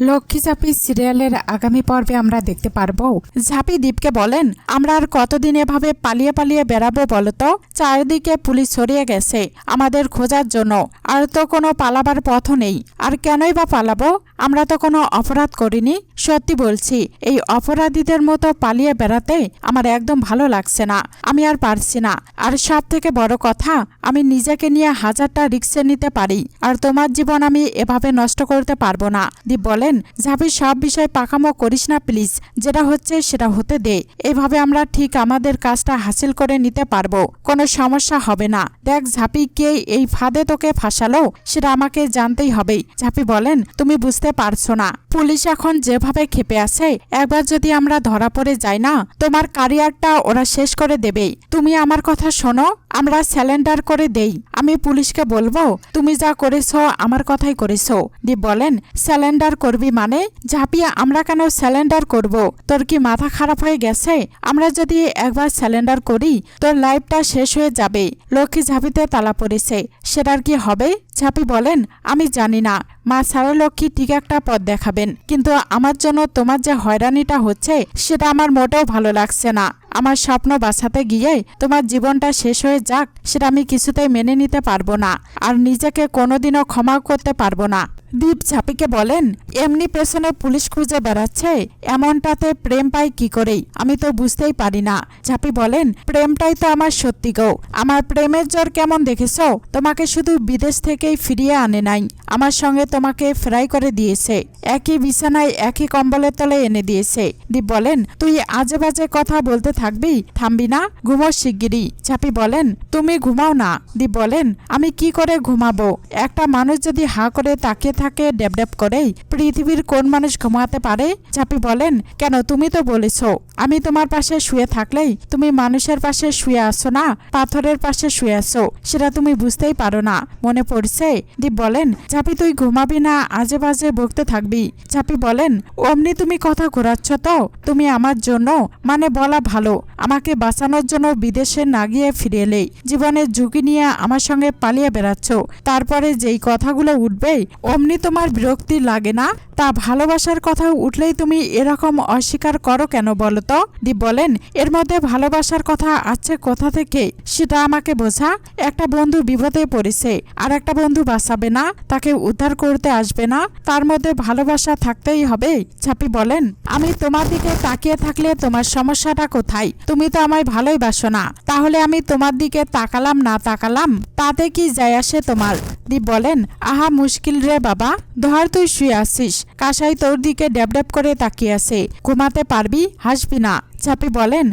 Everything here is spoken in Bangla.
লক্ষ্মী ঝাঁপি সিরিয়ালের আগামী পর্বে আমরা দেখতে পারব। ঝাঁপি দীপকে বলেন, আমরা আর কতদিন এভাবে পালিয়ে পালিয়ে বেড়াবো বলতো? চারিদিকে পুলিশ ছড়িয়ে গেছে, আমাদের খোঁজার জন্য। আর তো কোনো পালাবার পথও নেই। আর কেনই বা পালাবো? আমরা তো কোনো অপরাধ করিনি। সত্যি বলছি, এই অপরাধীদের মতো পালিয়ে বেড়াতে আমার একদম ভালো লাগছে না। আমি আর পারছি না। আর সব থেকে বড় কথা, আমি নিজেকে নিয়ে হাজারটা রিক্সে নিতে পারি। আর তোমার জীবন আমি এভাবে নষ্ট করতে পারব না। দীপ বলেন ঝাঁপি সব বিষয় পাকামো করিস না প্লিজ, যেটা হচ্ছে সেটা হতে দে। এভাবে আমরা ঠিক আমাদের কাজটা হাসিল করে নিতে পারব, কোনো সমস্যা হবে না। দেখ ঝাঁপি, কে এই ফাঁদে তোকে ফাঁসালো, সেটা আমাকে জানতেই হবে ঝাঁপি বলেন, তুমি বুঝতে পারছ না। পুলিশ এখন যেভাবে খেপে আছে, একবার যদি আমরা ধরা পড়ে যাই না, তোমার ক্যারিয়ারটা ওরা শেষ করে দেবে তুমি আমার কথা শোনো আমরা স্যালেন্ডার করে দেই। আমি পুলিশকে বলব, তুমি যা করেছ, আমার কথাই করেছ। দীপ বলেন স্যালেন্ডার করবি মানে? ঝাঁপিয়ে আমরা কেন স্যালেন্ডার করব? তোর কি মাথা খারাপ হয়ে গেছে? আমরা যদি একবার স্যালেন্ডার করি, তোর লাইফটা শেষ হয়ে যাবে। লক্ষ্মী ঝাঁপিতে তালা পড়েছে। সেটার কি হবে? ঝাঁপি বলেন, আমি জানি না। মা সারলক্ষ্মী ঠিক একটা পথ দেখাবেন। কিন্তু আমার জন্য তোমার যে হয়রানিটা হচ্ছে, সেটা আমার মোটেও ভালো লাগছে না। আমার স্বপ্ন বাঁচাতে গিয়ে তোমার জীবনটা শেষ হয়ে যাক, সেটা আমি কিছুতেই মেনে নিতে পারব না। আর নিজেকে কোনোদিনও ক্ষমা করতে পারব না। দীপ ঝাঁপিকে বলেন এমনি পেছনে পুলিশ খুঁজে বেড়াচ্ছে, এমনটাতে প্রেম পাই কি করেই? আমি তো বুঝতেই পারি না। ঝাঁপি বলেন, প্রেমটাই তো আমার সত্যি গো। আমার প্রেমের জ্বর কেমন দেখেছ? তোমাকে শুধু বিদেশ থেকেই ফিরিয়ে আনে নাই। আমার সঙ্গে তোমাকে ফ্রাই করে দিয়েছে। একই বিছানায় একই কম্বলের তলে এনে দিয়েছে। দীপ বলেন, তুই আজে বাজে কথা বলতে থাকবি? থামবি না? ঘুমো শিগগিরই। ঝাঁপি বলেন, তুমি ঘুমাও না। দীপ বলেন, আমি কি করে ঘুমাবো? একটা মানুষ যদি হা করে তাকিয়ে থাকে ডেপ ডেপ করেই পৃথিবীর কোন মানুষ ঘুমাতে পারে? চাপি বলেন, কেন? তুমি তো বলেছ, আমি তোমার পাশে শুয়ে থাকলেই তুমি মানুষের পাশে শুয়ে আসো না? পাথরের পাশে শুয়ে আসো সেটা তুমি বুঝতেই পারো না। মনে পড়ছে, দীপ বলেন ঝাঁপি তুই ঘুমাবি না, আজে বাজে বকতে থাকবি। ঝাঁপি বলেন, অমনি তুমি কথা ঘোরাচ্ছ তো? তুমি আমার জন্য মানে বলা ভালো, আমাকে বাঁচানোর জন্য বিদেশে না গিয়ে ফিরে এলেই, জীবনের ঝুঁকি নিয়ে আমার সঙ্গে পালিয়ে বেড়াচ্ছ। তারপরে যেই কথাগুলো উঠবে অমনি তোমার বিরক্তি লাগে না? তা ভালোবাসার কথা উঠলেই তুমি এরকম অস্বীকার করো কেন বলো তো? দীপ বলেন, এর মধ্যে ভালোবাসার কথা আছে কোথা থেকে? সেটা আমাকে বোঝা। একটা বন্ধু বিপদে পড়েছে, আর একটা বন্ধু বাঁচাবে না, তাকে উদ্ধার করতে আসবে না। তার মধ্যে ভালোবাসা থাকতেই হবে, ছাপি বলেন। আমি তোমার দিকে তাকিয়ে থাকলে তোমার সমস্যাটা কোথায়? তুমি তো আমায় ভালোই বাসো না। তাহলে আমি তোমার দিকে তাকালাম না তাকালাম? তাতে কি যায় আসে তোমার? দীপ বলেন, আহা, মুশকিল রে বাবা ধর তুই শুয়ে আসিস কাসাই তোর দিকে ড্যাব ড্যাব করে তাকিয়ে আছে। ঘুমাতে পারবি? হাসবি না। চাপি বলেন